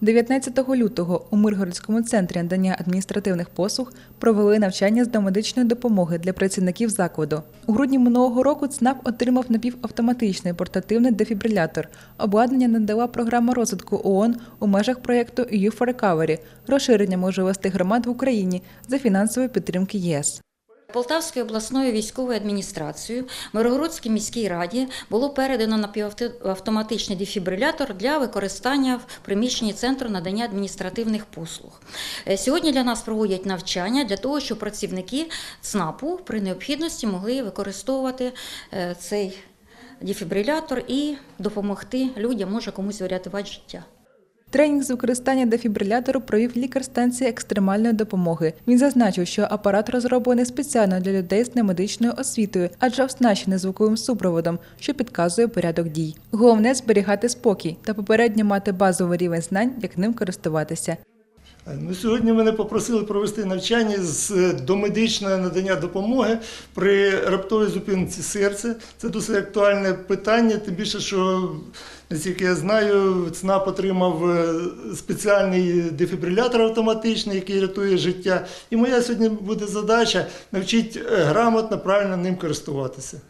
19 лютого у Миргородському центрі надання адміністративних послуг провели навчання з домедичної допомоги для працівників закладу. У грудні минулого року ЦНАП отримав напівавтоматичний портативний дефібрилятор. Обладнання надала програма розвитку ООН у межах проєкту EU for Recovery – розширення можливостей громад в Україні за фінансової підтримки ЄС. Полтавською обласною військовою адміністрацією Миргородській міській раді було передано напівавтоматичний дефібрилятор для використання в приміщенні центру надання адміністративних послуг. Е, Сьогодні для нас проводять навчання для того, щоб працівники ЦНАПу при необхідності могли використовувати е, цей дефібрилятор і допомогти людям, може комусь врятувати життя. Тренінг з використання дефібрилятору провів лікар станції екстремальної допомоги. Він зазначив, що апарат розроблений спеціально для людей з немедичною освітою, адже оснащений звуковим супроводом, що підказує порядок дій. Головне зберігати спокій та попередньо мати базовий рівень знань, як ним користуватися. Ну, сьогодні мене попросили провести навчання з домедичного надання допомоги при раптовій зупинці серця. Це досить актуальне питання, тим більше, що наскільки я знаю, ЦНАП отримав е, спеціальний дефібрилятор автоматичний, який рятує життя. І моя сьогодні буде задача навчити е, грамотно, правильно ним користуватися.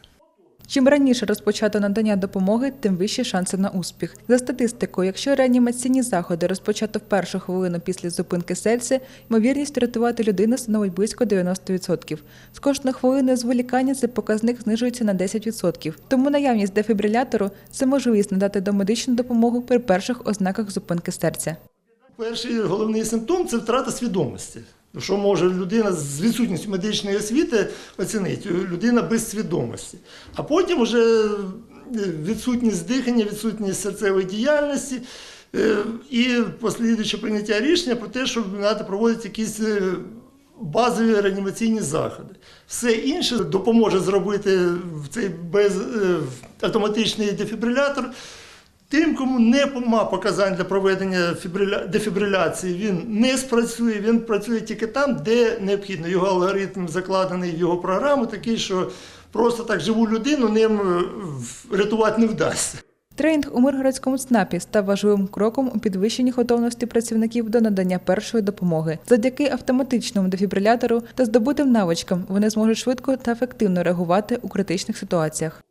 Чим раніше розпочато надання допомоги, тим вищі шанси на успіх. За статистикою, якщо реанімаційні заходи розпочато в першу хвилину після зупинки серця, ймовірність врятувати людину становить близько 90%. З кожної хвилини зволікання цей показник знижується на 10%. Тому наявність дефібрилятору – це можливість надати домедичну допомогу при перших ознаках зупинки серця. Перший головний симптом це втрата свідомості. Що може людина з відсутністю медичної освіти оцінити? Людина без свідомості. А потім вже відсутність дихання, відсутність серцевої діяльності е, і послідуюче прийняття рішення про те, що треба проводити якісь е, базові реанімаційні заходи. Все інше допоможе зробити в цей без, е, автоматичний дефібрилятор. Тим, кому нема показань для проведення фібриля- дефібриляції, він не спрацює, він працює тільки там, де необхідно. Його алгоритм закладений в його програму, такий, що просто так живу людину ним е, рятувати не вдасться. Тренінг у Миргородському ЦНАПі став важливим кроком у підвищенні готовності працівників до надання першої допомоги. Завдяки автоматичному дефібрилятору та здобутим навичкам вони зможуть швидко та ефективно реагувати у критичних ситуаціях.